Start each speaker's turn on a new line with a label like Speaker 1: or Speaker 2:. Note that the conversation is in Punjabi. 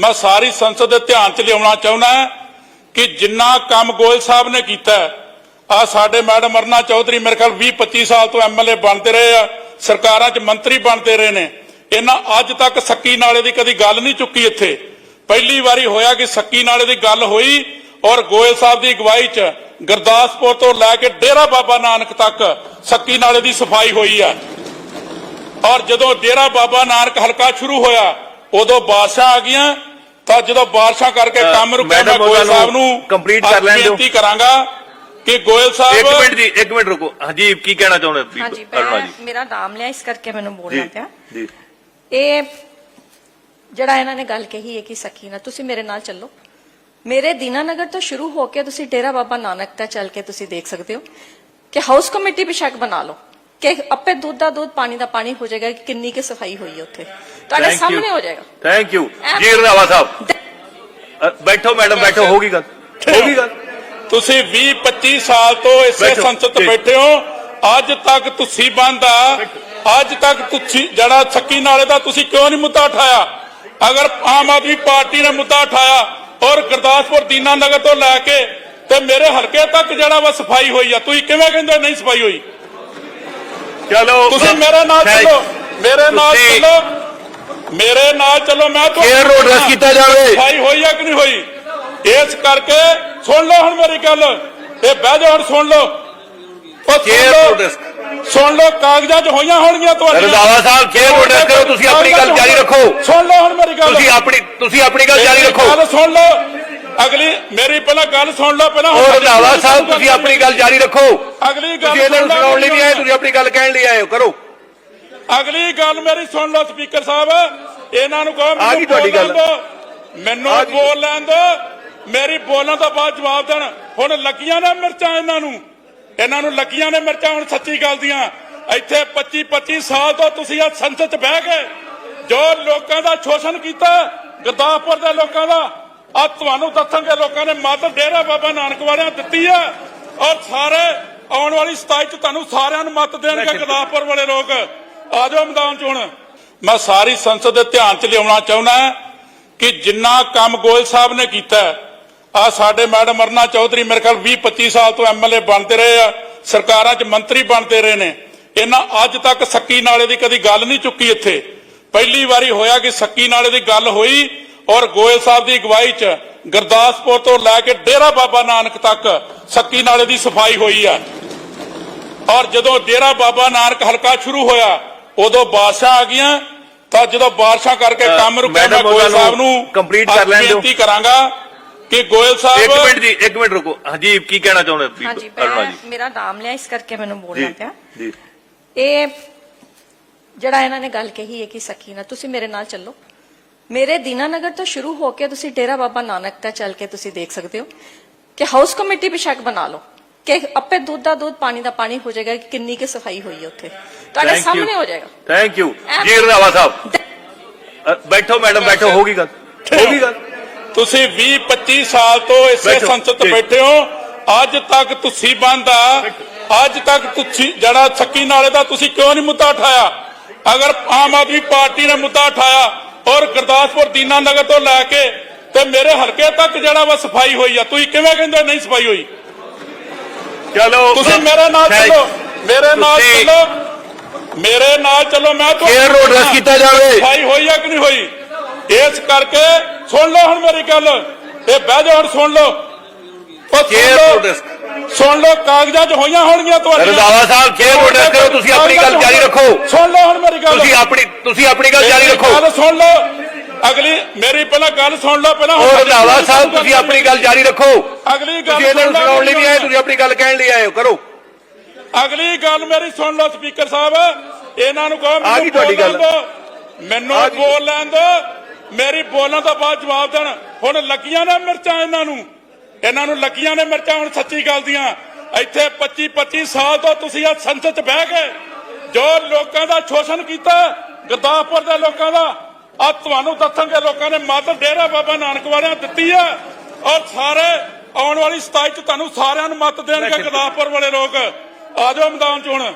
Speaker 1: ਮੈਂ ਸਾਰੀ ਸੰਸਦ ਦੇ ਧਿਆਨ 'ਚ ਲਿਆਉਣਾ ਚਾਹੁੰਦਾ ਕਿ ਜਿੰਨਾ ਕੰਮ ਗੋਇਲ ਸਾਹਿਬ ਨੇ ਕੀਤਾ ਆ ਸਾਡੇ ਮੈਡਮ ਅਰਨਾ ਚੌਧਰੀ ਮੇਰੇ ਖਿਆਲ 20 25 ਸਾਲ ਤੋਂ ਐਮਐਲਏ ਬਣਦੇ ਰਹੇ ਆ, ਸਰਕਾਰਾਂ 'ਚ ਮੰਤਰੀ ਬਣਦੇ ਰਹੇ ਨੇ। ਇਹਨਾਂ ਅੱਜ ਤੱਕ ਸੱਕੀ ਨਾਲੇ ਦੀ ਕਦੀ ਗੱਲ ਨਹੀਂ ਚੁੱਕੀ ਇੱਥੇ। ਪਹਿਲੀ ਵਾਰੀ ਹੋਇਆ ਕਿ ਸੱਕੀ ਨਾਲੇ ਦੀ ਗੱਲ ਹੋਈ ਔਰ ਗੋਇਲ ਸਾਹਿਬ ਦੀ ਅਗਵਾਈ 'ਚ ਗੁਰਦਾਸਪੁਰ ਤੋਂ ਲੈ ਕੇ ਡੇਰਾ ਬਾਬਾ ਨਾਨਕ ਤੱਕ ਸੱਕੀ ਨਾਲੇ ਦੀ ਸਫ਼ਾਈ ਹੋਈ ਆ। ਔਰ ਜਦੋਂ ਡੇਰਾ ਬਾਬਾ ਨਾਨਕ ਹਲਕਾ ਸ਼ੁਰੂ ਹੋਇਆ, ਉਦੋਂ ਬਾਰਿਸ਼ਾਂ ਆ ਗਈਆਂ ਤਾਂ ਜਦੋਂ ਬਾਰਿਸ਼ਾਂ ਕਰਕੇ ਕੰਮ ਰੁਕਿਆ ਮੈਂ ਗੋਇਲ ਸਾਹਿਬ
Speaker 2: ਨੂੰ complete ਕਰ ਲੈਣ ਦਿਓ।
Speaker 1: ਬੇਨਤੀ ਕਰਾਂਗਾ ਕਿ ਗੋਇਲ
Speaker 2: ਇੱਕ
Speaker 1: ਸਾਹਿਬ
Speaker 2: ਮਿੰਟ ਜੀ ਇੱਕ ਮਿੰਟ ਰੁਕੋ। ਹਾਂਜੀ ਕੀ ਕਹਿਣਾ ਚਾਹੁੰਦੇ ਹੋ
Speaker 3: ਹਾਂਜੀ
Speaker 2: ਅਰੁਣਾ
Speaker 3: ਮੈਂ
Speaker 2: ਜੀ।
Speaker 3: ਮੇਰਾ ਨਾਮ ਲਿਆ ਇਸ ਕਰਕੇ ਮੈਨੂੰ ਬੋਲਣਾ ਪਿਆ।
Speaker 2: ਜੀ।
Speaker 3: ਇਹ ਜਿਹੜਾ ਇਹਨਾਂ ਨੇ ਗੱਲ ਕਹੀ ਹੈ ਕਿ ਸਕੀਨਾ ਤੁਸੀਂ ਮੇਰੇ ਨਾਲ ਚੱਲੋ। ਮੇਰੇ ਦੀਨਾਨਗਰ ਤੋਂ ਸ਼ੁਰੂ ਹੋ ਕੇ ਤੁਸੀਂ ਡੇਰਾ ਬਾਬਾ ਨਾਨਕ ਤੱਕ ਚੱਲ ਕੇ ਤੁਸੀਂ ਦੇਖ ਸਕਦੇ ਹੋ ਕਿ ਹਾਊਸ ਕਮੇਟੀ ਵੀ ਸ਼ੱਕ ਬਣਾ ਲਓ ਕਿ ਆਪੇ ਦੁੱਧ ਦਾ ਦੁੱਧ ਪਾਣੀ ਦਾ ਪਾਣੀ ਹੋ ਜਾਏਗਾ ਕਿ ਕਿੰਨੀ ਕਿ ਸਫ਼ਾਈ ਹੋਈ ਹੈ ਉੱਥੇ। ਤੁਹਾਡੇ ਸਾਹਮਣੇ ਹੋ ਜਾਏਗਾ।
Speaker 2: ਥੈਂਕ ਯੂ ਜੀ ਰੰਧਾਵਾ ਸਾਹਿਬ। ਅ, ਬੈਠੋ ਮੈਡਮ ਬੈਠੋ। ਹੋਗੀ ਗੱਲ। ਹੋਗੀ ਗੱਲ।
Speaker 1: ਤੁਸੀਂ 20 25 ਸਾਲ ਤੋਂ ਇਸੇ
Speaker 2: ਬੈਠੋ,
Speaker 1: ਸੰਸਦ 'ਚ। ਬੈਠੇ ਹੋ। ਅੱਜ ਤੱਕ ਤੁਸੀਂ ਬੰਦ ਆ। ਅੱਜ ਤੱਕ ਤੁਸੀਂ ਜਿਹੜਾ ਸੱਕੀ ਨਾਲੇ ਦਾ ਤੁਸੀਂ ਕਿਉਂ ਨਹੀਂ ਮੁੱਦਾ ਉਠਾਇਆ? ਅਗਰ ਆਮ ਆਦਮੀ ਪਾਰਟੀ ਨੇ ਮੁੱਦਾ ਉਠਾਇਆ ਔਰ ਗੁਰਦਾਸਪੁਰ ਦੀਨਾਨਗਰ ਤੋਂ ਲੈ ਕੇ ਤੇ ਮੇਰੇ ਹਲਕੇ ਤੱਕ ਜਿਹੜਾ ਵਾ ਸਫ਼ਾਈ ਹੋਈ ਆ ਤੁਸੀਂ ਕਿਵੇਂ ਕਹਿੰਦੇ ਹੋ ਨਹੀਂ ਸਫ਼ਾਈ ਹੋਈ?
Speaker 2: ਚਲੋ
Speaker 1: ਤੁਸੀਂ ਮੇਰੇ ਨਾਲ ਚੱਲੋ। ਮੇਰੇ ਨਾਲ
Speaker 2: ਤੁਸੀਂ-
Speaker 1: ਚੱਲੋ। ਮੇਰੇ ਨਾਲ ਚੱਲੋ ਮੈਂ ਤੁਹਾਨੂੰ
Speaker 2: Air road ਰਸ ਕੀਤਾ ਜਾਵੇ।
Speaker 1: ਸਫ਼ਾਈ ਹੋਈ ਆ ਕਿ ਨਹੀਂ ਹੋਈ? ਇਸ ਕਰਕੇ ਸੁਣ ਲਓ ਹੁਣ ਮੇਰੀ ਗੱਲ ਇਹ ਬਹਿ ਜਾਓ ਹੁਣ ਸੁਣ ਲਓ। ਉਹ
Speaker 2: road ਰਸ-
Speaker 1: ਸੁਣ ਲਓ ਕਾਗਜ਼ਾਂ 'ਚ ਹੋਈਆਂ ਹੋਣਗੀਆਂ ਤੁਹਾਡੀਆਂ।
Speaker 2: ਰੰਧਾਵਾ ਸਾਹਿਬ ਚੇਅਰ ਨੋਟਿਸ ਕਰੋ ਤੁਸੀਂ ਆਪਣੀ ਗੱਲ ਜਾਰੀ ਰੱਖੋ।
Speaker 1: ਸੁਣ ਲਓ ਹੁਣ ਮੇਰੀ ਗੱਲ।
Speaker 2: ਤੁਸੀਂ ਆਪਣੀ ਤੁਸੀਂ ਆਪਣੀ ਗੱਲ ਜਾਰੀ ਰੱਖੋ।
Speaker 1: ਗੱਲ ਸੁਣ ਲਓ। ਅਗਲੀ ਮੇਰੀ ਪਹਿਲਾਂ ਗੱਲ ਸੁਣ ਲਓ ਪਹਿਲਾਂ
Speaker 2: ਉਹ ਰੰਧਾਵਾ ਸਾਹਿਬ ਤੁਸੀਂ ਆਪਣੀ ਗੱਲ ਜਾਰੀ ਰੱਖੋ।
Speaker 1: ਅਗਲੀ ਗੱਲ
Speaker 2: ਤੁਸੀਂ ਇਹਨਾਂ ਨੂੰ ਸੁਣਾਉਣ ਲਈ ਨਹੀਂ ਆਏ ਤੁਸੀਂ ਆਪਣੀ ਗੱਲ ਕਹਿਣ ਲਈ ਆਏ ਹੋ ਕਰੋ।
Speaker 1: ਅਗਲੀ ਗੱਲ ਮੇਰੀ ਸੁਣ ਲਓ ਸਪੀਕਰ ਸਾਹਿਬ। ਇਹਨਾਂ ਨੂੰ ਕਹੋ ਮੈਨੂੰ
Speaker 2: ਤੁਹਾਡੀ ਗੱਲ।
Speaker 1: ਮੈਨੂੰ। ਬੋਲ ਲੈਣ ਦਿਓ। ਮੇਰੀ ਬੋਲਣ ਤੋਂ ਬਾਅਦ ਜਵਾਬ ਦੇਣ। ਹੁਣ ਲੱਗੀਆਂ ਨੇ ਮਿਰਚਾਂ ਇਹਨਾਂ ਨੂੰ। ਇਹਨਾਂ ਨੂੰ ਲੱਗੀਆਂ ਨੇ ਮਿਰਚਾਂ ਹੁਣ ਸੱਚੀ ਗੱਲ ਦੀਆਂ। ਇੱਥੇ 25 25 ਸਾਲ ਤੋਂ ਤੁਸੀਂ ਆ ਸੰਸਦ 'ਚ ਬਹਿ ਕੇ ਜੋ ਲੋਕਾਂ ਦਾ ਸ਼ੋਸ਼ਣ ਕੀਤਾ ਗੁਰਦਾਸਪੁਰ ਦੇ ਲੋਕਾਂ ਦਾ ਆ ਤੁਹਾਨੂੰ ਦੱਸਾਂਗੇ ਲੋਕਾਂ ਨੇ ਮੱਤ ਡੇਰਾ ਬਾਬਾ ਨਾਨਕ ਵਾਲਿਆਂ ਦਿੱਤੀ ਆ। ਔਰ ਸਾਰੇ ਆਉਣ ਵਾਲੀ 27 ਚ ਤੁਹਾਨੂੰ ਸਾਰਿਆਂ ਨੂੰ ਮੱਤ ਦੇਣਗੇ ਗੁਰਦਾਸਪੁਰ ਵਾਲੇ ਲੋਕ। ਆ ਜਾਓ ਮੈਦਾਨ ਚ ਹੁਣ। ਮੈਂ ਸਾਰੀ ਸੰਸਦ ਦੇ ਧਿਆਨ ਚ ਲਿਆਉਣਾ ਚਾਹੁੰਦਾ ਕਿ ਜਿੰਨਾ ਕੰਮ ਗੋਇਲ ਸਾਹਿਬ ਨੇ ਕੀਤਾ ਆ ਸਾਡੇ ਮੈਡਮ ਅਰਨਾ ਚੌਧਰੀ ਮੇਰੇ ਖਿਆਲ 20 25 ਸਾਲ ਤੋਂ ਐਮਐਲਏ ਬਣਦੇ ਰਹੇ ਆ, ਸਰਕਾਰਾਂ 'ਚ ਮੰਤਰੀ ਬਣਦੇ ਰਹੇ ਨੇ। ਇਹਨਾਂ ਅੱਜ ਤੱਕ ਸੱਕੀ ਨਾਲੇ ਦੀ ਕਦੀ ਗੱਲ ਨਹੀਂ ਚੁੱਕੀ ਇੱਥੇ। ਪਹਿਲੀ ਵਾਰੀ ਹੋਇਆ ਕਿ ਸੱਕੀ ਨਾਲੇ ਦੀ ਗੱਲ ਹੋਈ ਔਰ ਗੋਇਲ ਸਾਹਿਬ ਦੀ ਅਗਵਾਈ 'ਚ ਗੁਰਦਾਸਪੁਰ ਤੋਂ ਲੈ ਕੇ ਡੇਰਾ ਬਾਬਾ ਨਾਨਕ ਤੱਕ ਸੱਕੀ ਨਾਲੇ ਦੀ ਸਫ਼ਾਈ ਹੋਈ ਆ। ਔਰ ਜਦੋਂ ਡੇਰਾ ਬਾਬਾ ਨਾਨਕ ਹਲਕਾ ਸ਼ੁਰੂ ਹੋਇਆ ਉਦੋਂ ਬਾਰਿਸ਼ਾਂ ਆ ਗਈਆਂ ਤਾਂ ਜਦੋਂ ਬਾਰਿਸ਼ਾਂ ਕਰਕੇ ਕੰਮ ਰੁਕਿਆ ਮੈਂ ਗੋਇਲ ਸਾਹਿਬ
Speaker 2: ਨੂੰ complete ਕਰ ਲੈਣ ਦਿਓ।
Speaker 1: ਬੇਨਤੀ ਕਰਾਂਗਾ ਕਿ ਗੋਇਲ
Speaker 2: ਇੱਕ
Speaker 1: ਸਾਹਿਬ
Speaker 2: ਮਿੰਟ ਜੀ ਇੱਕ ਮਿੰਟ ਰੁਕੋ। ਹਾਂਜੀ ਕੀ ਕਹਿਣਾ ਚਾਹੁੰਦੇ ਹੋ?
Speaker 3: ਹਾਂਜੀ ਮੇਰਾ ਨਾਮ ਲਿਆ ਇਸ ਕਰਕੇ ਮੈਨੂੰ ਬੋਲਣਾ ਪਿਆ।
Speaker 2: ਜੀ।
Speaker 3: ਇਹ ਜਿਹੜਾ ਇਹਨਾਂ ਨੇ ਗੱਲ ਕਹੀ ਹੈ ਕਿ ਸਕੀਨਾ ਤੁਸੀਂ ਮੇਰੇ ਨਾਲ ਚੱਲੋ। ਮੇਰੇ ਦੀਨਾਨਗਰ ਤੋਂ ਸ਼ੁਰੂ ਹੋ ਕੇ ਤੁਸੀਂ ਡੇਰਾ ਬਾਬਾ ਨਾਨਕ ਤੱਕ ਚੱਲ ਕੇ ਤੁਸੀਂ ਦੇਖ ਸਕਦੇ ਹੋ ਕਿ ਹਾਊਸ ਕਮੇਟੀ ਵੀ ਸ਼ੱਕ ਬਣਾ ਲਓ। ਕਿ ਆਪੇ ਦੁੱਧ ਦਾ ਦੁੱਧ ਪਾਣੀ ਦਾ ਪਾਣੀ ਹੋ ਜਾਏਗਾ ਕਿ ਕਿੰਨੀ ਕਿ ਸਫ਼ਾਈ ਹੋਈ ਹੈ ਉੱਥੇ। ਤੁਹਾਡੇ ਸਾਹਮਣੇ ਹੋ ਜਾਏਗਾ।
Speaker 2: ਥੈਂਕ ਯੂ ਜੀ ਰੰਧਾਵਾ ਸਾਹਿਬ। ਅ, ਬੈਠੋ ਮੈਡਮ ਬੈਠੋ ਹੋਗੀ ਗੱਲ। ਹੋਗੀ ਗੱਲ।
Speaker 1: ਤੁਸੀਂ 20 25 ਸਾਲ ਤੋਂ ਇਸੇ
Speaker 2: ਬੈਠੋ,
Speaker 1: ਸੰਸਦ 'ਚ। ਬੈਠੇ ਹੋ। ਅੱਜ ਤੱਕ ਤੁਸੀਂ ਬੰਦ ਆ। ਅੱਜ ਤੱਕ ਤੁਸੀਂ ਜਿਹੜਾ ਸੱਕੀ ਨਾਲੇ ਦਾ ਤੁਸੀਂ ਕਿਉਂ ਨਹੀਂ ਮੁੱਦਾ ਉਠਾਇਆ? ਅਗਰ ਆਮ ਆਦਮੀ ਪਾਰਟੀ ਨੇ ਮੁੱਦਾ ਉਠਾਇਆ ਔਰ ਗੁਰਦਾਸਪੁਰ ਦੀਨਾਨਗਰ ਤੋਂ ਲੈ ਕੇ ਤੇ ਮੇਰੇ ਹਲਕੇ ਤੱਕ ਜਿਹੜਾ ਵਾ ਸਫ਼ਾਈ ਹੋਈ ਆ ਤੁਸੀਂ ਕਿਵੇਂ ਕਹਿੰਦੇ ਹੋ ਨਹੀਂ ਸਫ਼ਾਈ ਹੋਈ?
Speaker 2: ਚਲੋ
Speaker 1: ਤੁਸੀਂ ਮੇਰੇ ਨਾਲ ਚੱਲੋ ਮੇਰੇ ਨਾਲ ਚੱਲੋ। ਮੇਰੇ ਨਾਲ ਚੱਲੋ ਮੈਂ
Speaker 2: Air road ਰਸ ਕੀਤਾ ਜਾਵੇ।
Speaker 1: ਸਫ਼ਾਈ ਹੋਈ ਆ ਕਿ ਨਹੀਂ ਹੋਈ? ਇਸ ਕਰਕੇ ਸੁਣ ਲਓ ਹੁਣ ਮੇਰੀ ਗੱਲ ਇਹ ਬਹਿ ਜਾਓ ਹੁਣ ਸੁਣ ਲਓ। ਉਹ ਸੁਣ ਲਓ।
Speaker 2: road ਰਸ-
Speaker 1: ਸੁਣ ਲਓ ਕਾਗਜ਼ਾਂ 'ਚ ਹੋਈਆਂ ਹੋਣਗੀਆਂ ਤੁਹਾਡੀਆਂ।
Speaker 2: ਰੰਧਾਵਾ ਸਾਹਿਬ ਚੇਅਰ ਨੋਟਿਸ ਕਰੋ ਤੁਸੀਂ ਆਪਣੀ ਗੱਲ ਜਾਰੀ ਰੱਖੋ।
Speaker 1: ਸੁਣ ਲਓ ਹੁਣ ਮੇਰੀ ਗੱਲ।
Speaker 2: ਤੁਸੀਂ ਆਪਣੀ ਤੁਸੀਂ ਆਪਣੀ ਗੱਲ ਜਾਰੀ ਰੱਖੋ।
Speaker 1: ਸੁਣ ਲਓ। ਅਗਲੀ ਮੇਰੀ ਪਹਿਲਾਂ ਗੱਲ ਸੁਣ ਲਓ ਪਹਿਲਾਂ
Speaker 2: ਉਹ ਰੰਧਾਵਾ ਸਾਹਿਬ ਤੁਸੀਂ ਆਪਣੀ ਗੱਲ ਜਾਰੀ ਰੱਖੋ।
Speaker 1: ਅਗਲੀ ਗੱਲ
Speaker 2: ਤੁਸੀਂ ਇਹਨਾਂ ਨੂੰ ਸੁਣਾਉਣ ਲਈ ਨਹੀਂ ਆਏ ਤੁਸੀਂ ਆਪਣੀ ਗੱਲ ਕਹਿਣ ਲਈ ਆਏ ਹੋ ਕਰੋ।
Speaker 1: ਅਗਲੀ ਗੱਲ ਮੇਰੀ ਸੁਣ ਲਓ ਸਪੀਕਰ ਸਾਹਿਬ ਇਹਨਾਂ ਨੂੰ ਕਹੋ ਮੈਨੂੰ
Speaker 2: ਤੁਹਾਡੀ
Speaker 1: ਬੋਲਣ
Speaker 2: ਗੱਲ।
Speaker 1: ਮੈਨੂੰ। ਬੋਲ ਲੈਣ ਦਿਓ। ਮੇਰੀ ਬੋਲਣ ਤੋਂ ਬਾਅਦ ਜਵਾਬ ਦੇਣ। ਹੁਣ ਲੱਗੀਆਂ ਨੇ ਮਿਰਚਾਂ ਇਹਨਾਂ ਨੂੰ। ਇਹਨਾਂ ਨੂੰ ਲੱਗੀਆਂ ਨੇ ਮਿਰਚਾਂ ਹੁਣ ਸੱਚੀ ਗੱਲ ਦੀਆਂ। ਇੱਥੇ 25 25 ਸਾਲ ਤੋਂ ਤੁਸੀਂ ਆ ਸੰਸਦ 'ਚ ਬਹਿ ਕੇ ਜੋ ਲੋਕਾਂ ਦਾ ਸ਼ੋਸ਼ਣ ਕੀਤਾ ਗੁਰਦਾਸਪੁਰ ਦੇ ਲੋਕਾਂ ਦਾ ਆ ਤੁਹਾਨੂੰ ਦੱਸਾਂਗੇ ਲੋਕਾਂ ਨੇ ਮੱਤ ਡੇਰਾ ਬਾਬਾ ਨਾਨਕ ਵਾਲਿਆਂ ਦਿੱਤੀ ਆ ਔਰ ਸਾਰੇ ਆਉਣ ਵਾਲੀ 27 ਚ ਤੁਹਾਨੂੰ ਸਾਰਿਆਂ ਨੂੰ ਮੱਤ ਦੇਣਗੇ ਗੁਰਦਾਸਪੁਰ ਵਾਲੇ ਲੋਕ। ਆ ਜਾਓ ਮੈਦਾਨ ਚ ਹੁਣ।